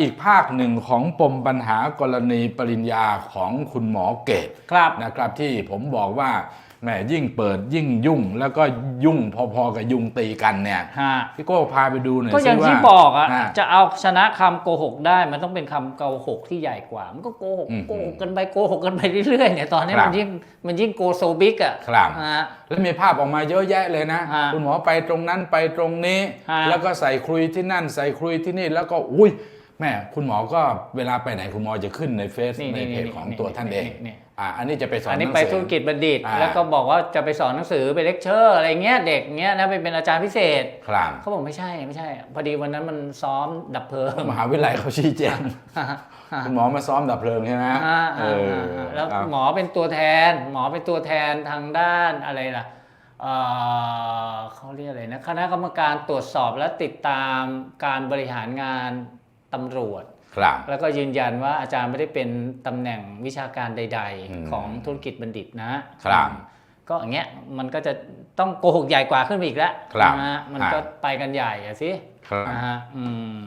อีกภาคหนึ่งของปมปัญหากรณีปริญญาของคุณหมอเกตครับนะครับที่ผมบอกว่าแหมยิ่งเปิดยิ่งยุ่ง แล้วก็ยุ่งพอๆกับยุงตีกันเนี่ยฮะพี่โก้พาไปดูหน่อยก็อย่างสิว่าที่บอกอะาจะเอาชนะคำโกหกได้มันต้องเป็นคำโกหกที่ใหญ่กว่า มันก็โกหกอืมโกหกกันไปโกหกกันไปเรื่อยๆเนี่ยตอนนี้ครับมันยิ่งมันยิ่งโกโซบิกอะครับ ฮะ แล้วมีภาพออกมาเยอะแยะเลยนะ ฮะคุณหมอไปตรงนั้นไปตรงนี้ ฮะแล้วก็ใส่ครุยที่นั่นใส่ครุยที่นี่แล้วก็อุ้ย แม่คุณหมอก็เวลาไปไหนคุณหมอจะขึ้นในเฟซนี่ในนี่เพจนี่ของนี่ตัวท่านเองนี่อ่าอันนี้จะไปสอนอันนี้หงไปสืธุรกิจบัณฑิตอ่าแล้วก็บอกว่าจะไปสอนหนังสือไปเลคเชอร์อะไรเงี้ยเด็กเงี้ยนะไปเป็นอาจารย์พิเศษครับเขาบอกไม่ใช่ไม่ใช่ พอดีวันนั้นมันซ้อมดับเพลิงมหาวิทยาลัยเขาชี้แจงคุณหมอมาซ้อมดับเพลิงใช่ไหมอ่าเออ่าออ่าแล้วครับหมอเป็นตัวแทน หมอเป็นตัวแทนทางด้านอะไรล่ะเอ่อเขาเรียกอะไรนะคณะกรรมการตรวจสอบและติดตามการบริหารงาน ตำรวจ ครับ แล้วก็ยืนยันว่าอาจารย์ไม่ได้เป็นตำแหน่งวิชาการใด อืมๆ ของธุรกิจบัณฑิตนะครับก็อย่างเงี้ยมันก็จะต้องโกหกใหญ่กว่าขึ้นไปอีกแล้วครับนะฮะมันฮะก็ไปกันใหญ่อะสิ ครับ นะฮะอืม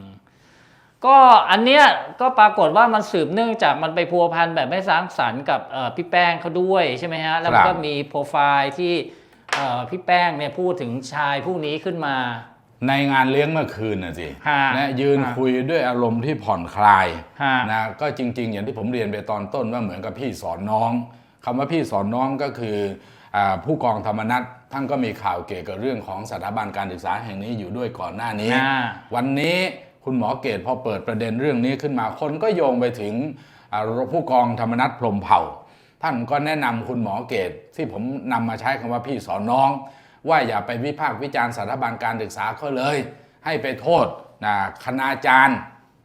ก็อันเนี้ยก็ปรากฏว่ามันสืบเนื่องจากมันไปพัวพันแบบไม่สร้างสรรค์กับเอ่อพี่แป้งเขาด้วยใช่ไหมฮะ แล้วมันก็มีโปรไฟล์ที่เอ่อพี่แป้งเนี่ยพูดถึงชายผู้นี้ขึ้นมา ในงานเลี้ยงเมื่อคืนน่ะสิฮะนะยืนฮะคุยด้วยอารมณ์ที่ผ่อนคลายฮะ นะก็จริง ๆ อย่างที่ผมเรียนไปตอนต้นว่าเหมือนกับพี่สอนน้องคำว่าพี่สอนน้องก็คืออาผู้กองธรรมนัฐท่านก็มีข่าวเกี่ยวกับเรื่องของสถาบันการศึกษาแห่งนี้อยู่ด้วยก่อนหน้านี้ อ่า วันนี้คุณหมอเกตพอเปิดประเด็นเรื่องนี้ขึ้นมาคนก็โยงไปถึงอ่าผู้กองธรรมนัฐพรหมเผ่า ท่านก็แนะนำคุณหมอเกตที่ผมนำมาใช้คำว่าพี่สอนน้อง ว่าอย่าไปวิพากษ์วิจารณ์สถาบันการศึกษาเขาเลย ให้ไปโทษนะคณาจารย์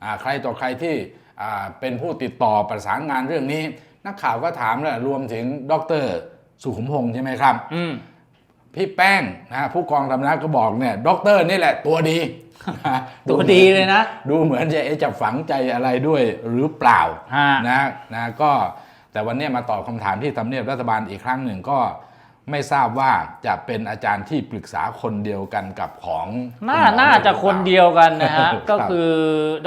อ่าใครต่อใครที่อ่าเป็นผู้ติดต่อประสานงานเรื่องนี้ นักข่าวก็ถามแหละรวมถึงดรสุขุมพงษ์ใช่ไหมครับอืมพี่แป้งนะฮะผู้กองธรรมนัฐก็บอกเนี่ยด็อกเตอร์นี่แหละตัวดีนะตัวดีเลยนะ ดูเหมือนจะเอ๊ะจะฝังใจอะไรด้วยหรือเปล่าฮะนะนะก็แต่วันนี้มาตอบคำถามที่ทำเนียบรัฐบาลอีกครั้งหนึ่งก็ ไม่ทราบว่าจะเป็นอาจารย์ที่ปรึกษาคนเดียวกันกับของน่าคุณหมอน่าจะคนเดียวกันนะฮะครับก็คือ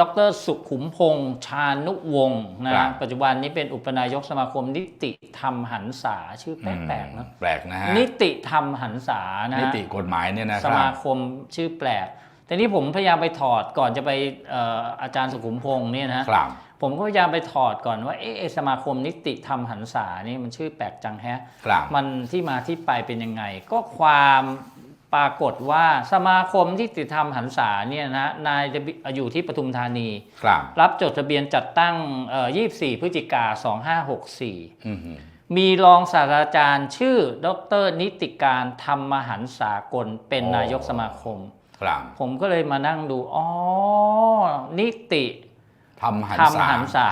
ดรสุขุมพงษ์ชานุวงศ์นะครัฮะบปัจจุบันนี้เป็นอุปนายกสมาคมนิติธรรมหันษาชื่อแปลกๆเนอะแปลกนะฮะนิติธรรมหันษานะนิฮะติกฎหมายเนี่ยนะคสรัมาบคมชื่อแปลกแต่นี้ผมพยายามไปถอดก่อนจะไปเอ่ออาจารย์สุขุมพงษ์เนี่ยนะฮะครับ ผมก็พยายามไปถอดก่อนว่าเอ๊ะไอ้สมาคมนิติธรรมหันษานี่มันชื่อแปลกจังแฮะครับมันที่มาที่ไปเป็นยังไง ก็ความปรากฏว่าสมาคมที่ติดธรรมหันษาเนี่ยนะนายจะอยู่ที่ปทุมธานีครับรับจดทะเบียนจัดตั้งเอ่อ24 พฤศจิกา 2564อือหือมีรองศาสตราจารย์ชื่อ ดร นิติการธรรมหันษากลเป็นอ๋อนายกสมาคม ครับ ผมก็เลยมานั่งดู อ๋อ นิติ ทำหันธรรมษาหันษา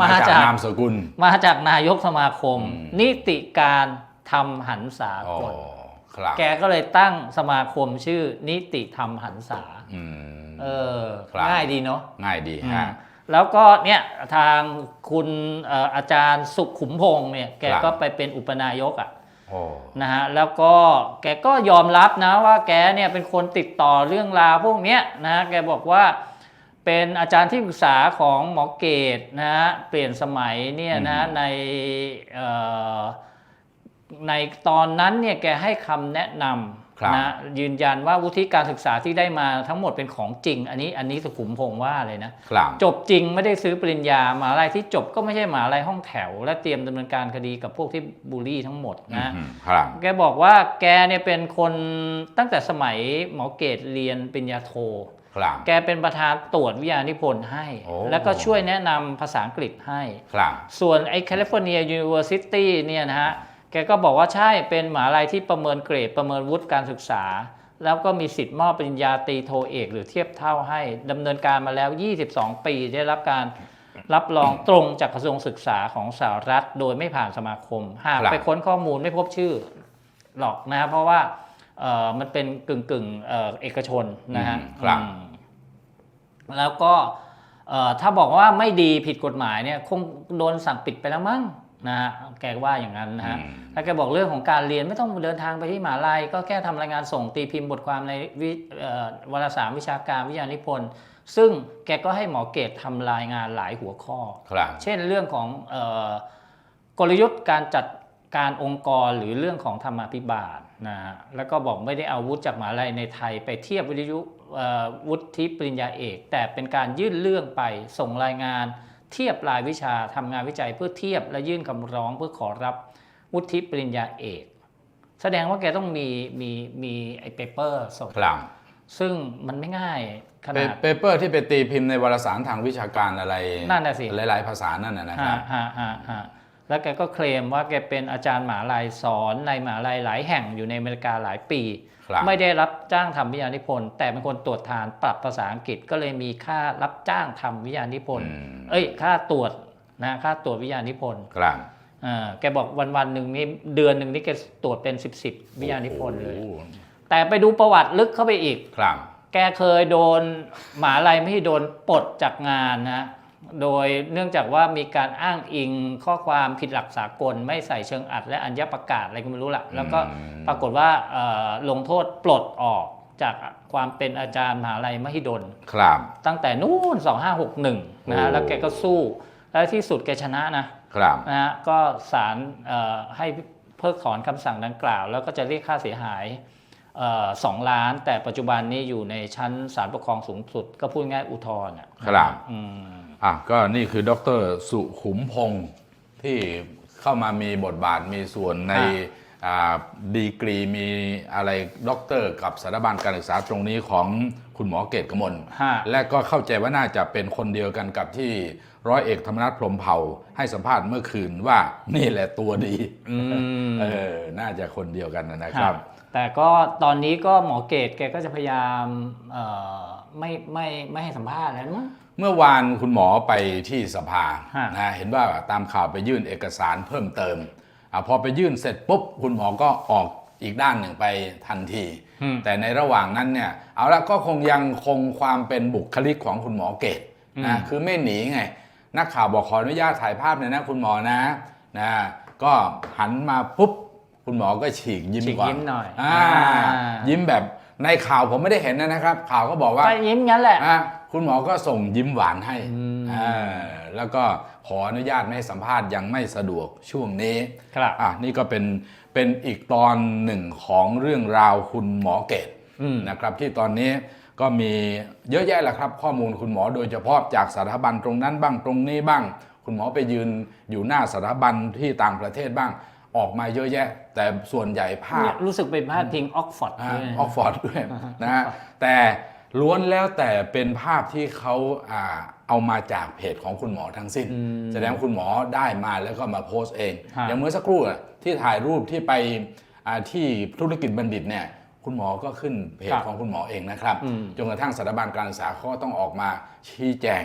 มามาจากจากนามสกุล มาจากนายกสมาคมอืมนิติการทำหันษาอ๋อกลครับแกก็เลยตั้งสมาคมชื่อ นิติธรรมหันษาอืมเออครับง่ายดีเนาะง่ายดีอืฮะมแล้วก็เนี่ยทางคุณเอ่ออาจารย์สุขุมพงษ์เนี่ยแกครับก็ไปเป็นอุปนายกอะโอ้นะฮะแล้วก็แกก็ยอมรับนะว่าแกเนี่ยเป็นคนติดต่อเรื่องราวพวกเนี้ยนะฮะแกบอกว่า เป็นอาจารย์ที่ปรึกษาของหมอเกตนะฮะเปลี่ยนสมัยเนี่ยนะในเอ่อในตอนนั้นเนี่ยแกให้คำแนะนครับำนะยืนยันว่าวุฒิการศึกษาที่ได้มาทั้งหมดเป็นของจริง อันนี้อันนี้สุขุมพงษ์ว่าเลยนะครับจบจริงไม่ได้ซื้อปริญญามหาลัยที่จบก็ไม่ใช่มหาลัยห้องแถว และเตรียมดำเนินการคดีกับพวกที่บูลลี่ทั้งหมดนะอืมครับแกบอกว่าแกเนี่ยเป็นคนตั้งแต่สมัยหมอเกตเรียนปริญญาโท ครับแกเป็นประธานตรวจวิทยานิพนธ์ให้ โอ้ แล้วก็ช่วยแนะนำภาษาอังกฤษให้ ครับ ส่วนไอ้แคลิฟอร์เนียยูนิเวอร์ซิตี้เนี่ยนะฮะ แกก็บอกว่าใช่เป็นมหาลัยที่ประเมินเกรดประเมินวุฒิการศึกษา แล้วก็มีสิทธิ์มอบปริญญาตรีโทเอก หรือเทียบเท่าให้ดำเนินการมาแล้ว 22 ปีได้รับการรับรองตรงจากกระทรวงศึกษาของสหรัฐ โดยไม่ผ่านสมาคม หากครับ ไปค้นข้อมูลไม่พบชื่อหรอกนะฮะเพราะว่าเอ่อ มันเป็นกึ่งกึ่งๆเอ่อเอกชนนะฮะอืมครับอืมแล้วก็เอ่อถ้าบอกว่าไม่ดีผิดกฎหมายเนี่ยคงโดนสั่งปิดไปแล้วมั้งนะฮะแกว่าอย่างนั้นนะฮะอืมแล้วแกบอกเรื่องของการเรียนไม่ต้องเดินทางไปที่มหาลัย ก็แค่ทำรายงานส่งตีพิมพ์บทความในวิเอ่อวารสารวิชาการวิทยานิพนธ์ซึ่งแกก็ให้หมอเกตทำรายงานหลายหัวข้อครับเช่นเรื่องของเออกลยุทธ์การจัดการองค์กรหรือเรื่องของธรรมาภิบาล นะฮะแล้วก็บอกไม่ได้เอาวุฒิจากมหาลัยในไทยไปเทียบวิทยุเอ่อวุฒิปริญญาเอก แต่เป็นการยื่นเรื่องไปส่งรายงาน เทียบรายวิชาทำงานวิจัยเพื่อเทียบและยื่นคำร้องเพื่อขอรับวุฒิปริญญาเอก แสดงว่าแกต้องมีมีมีไอ้เปเปอร์ส่งครับซึ่งมันไม่ง่ายขเปนาดเปเปอร์ที่ไปตีพิมพ์ในวารสารทางวิชาการอะไรนั่นน่ะสิหลายๆภาษานั่นนะนะคฮะรับฮะฮะฮะ แล้วแกก็เคลมว่าแกเป็นอาจารย์หมหาลัยสอนในหมหาลัยหลายแห่งอยู่ในอเมริกาหลายปีครับไม่ได้รับจ้างทำวิทยานิพนธ์แต่เป็นคนตรวจทานปรับภาษาอังกฤษก็เลยมีค่ารับจ้างทำวิทยานิพนธ์อืมเอ้ย ค่าตรวจนะค่าตรวจวิทยานิพนธ์ครับอ่าแกบอกวันวันๆหนึ่งนี่เดือนหนึ่งนี่แกตรวจเป็นสิบสิบวิทยานิพนธ์เลยโอ้โหแต่ไปดูประวัติลึกเข้าไปอีกครับแกเคยโดนหมหาลัยไม่ให้โดนปลดจากงานนะ โดยเนื่องจากว่ามีการอ้างอิงข้อความผิดหลักสากล ไม่ใส่เชิงอัด และอัญญประกาศอะไรก็ไม่รู้ละแล้วก็ปรากฏว่าเอ่อลงโทษปลดออกจากความเป็นอาจารย์มหาลัยมหิดลครับตั้งแต่นู่น 2561นะฮะโอ้แล้วแกก็สู้ แล้วที่สุดแกชนะนะครับนะฮะก็ศาลเอ่อให้เพิกถอนคำสั่งดังกล่าว แล้วก็จะเรียกค่าเสียหายเอ่อสองล้าน แต่ปัจจุบันนี้อยู่ในชั้นศาลปกครองสูงสุด ก็พูดง่ายอุทธรณ์อะครับ อืมอะก็นี่คือดรสุขุมพงศ์ที่เข้ามามีบทบาทมีส่วนในอ่าดีกรีมีอะไรด็อกเตอร์กับสถาบันการศึกษาตรงนี้ของคุณหมอเกตกมลฮะและก็เข้าใจว่าน่าจะเป็นคนเดียวกันกับที่ร้อยเอกธรรมนัฐพรหมเผ่าให้สัมภาษณ์เมื่อคืนว่านี่แหละตัวดีอืมเออน่าจะคนเดียวกันนะครับ แต่ก็ตอนนี้ก็หมอเกตแกก็จะพยายามเอ่อไม่ไม่ไม่ให้สัมภาษณ์แล้วมั้ง เมื่อวานคุณหมอไปที่สภาฮะนะเห็นว่าตามข่าวไปยื่นเอกสารเพิ่มเติมอาพอไปยื่นเสร็จปุ๊บคุณหมอก็ออกอีกด้านหนึ่งไปทันทีอืมแต่ในระหว่างนั้นเนี่ยเอาละก็คงยังคงความเป็นบุคลิกของคุณหมอเกตนะคือไม่หนีไง นักข่าวบอกขออนุญาตถ่ายภาพหน่อยนะคุณหมอนะนะก็หันมาปุ๊บคุณหมอก็ฉีกยิ้มฉีกก่อนยิ้มหน่อยอ่าอ่ายิ้มแบบในข่าวผมไม่ได้เห็นนะครับ ข่าวก็บอกว่าก็ยิ้มงั้นแหละอะ คุณหมอก็ส่งยิ้มหวานให้อืมอ่าแล้วก็ขออนุญาตไม่ให้สัมภาษณ์ยังไม่สะดวกช่วงนี้ครับอะนี่ก็เป็นเป็นอีกตอนหนึ่งของเรื่องราวคุณหมอเกตอืมนะครับ ที่ตอนนี้ก็มีเยอะแยะแหละครับ ข้อมูลคุณหมอโดยเฉพาะจากสถาบันตรงนั้นบ้างตรงนี้บ้าง คุณหมอไปยืนอยู่หน้าสถาบันที่ต่างประเทศบ้างออกมาเยอะแยะ แต่ส่วนใหญ่ภาพรู้สึกเป็นพาดพิงออกฟอร์ดอ่าด้วยออกฟอร์ดด้วยนะฮะแต่ ล้วนแล้วแต่เป็นภาพที่เขาอ่าเอามาจากเพจของคุณหมอทั้งสิ้น แสดงว่าคุณหมอได้มาแล้วก็มาโพสต์เองฮะอย่างเมื่อสักครู่อะที่ถ่ายรูปที่ไปอ่าที่ธุรกิจบัณฑิตเนี่ยคุณหมอก็ขึ้นเพจของคุณหมอเองนะครับอืมจนกระทั่งสถาบันการศึกษาเขาก็ต้องออกมาชี้แจง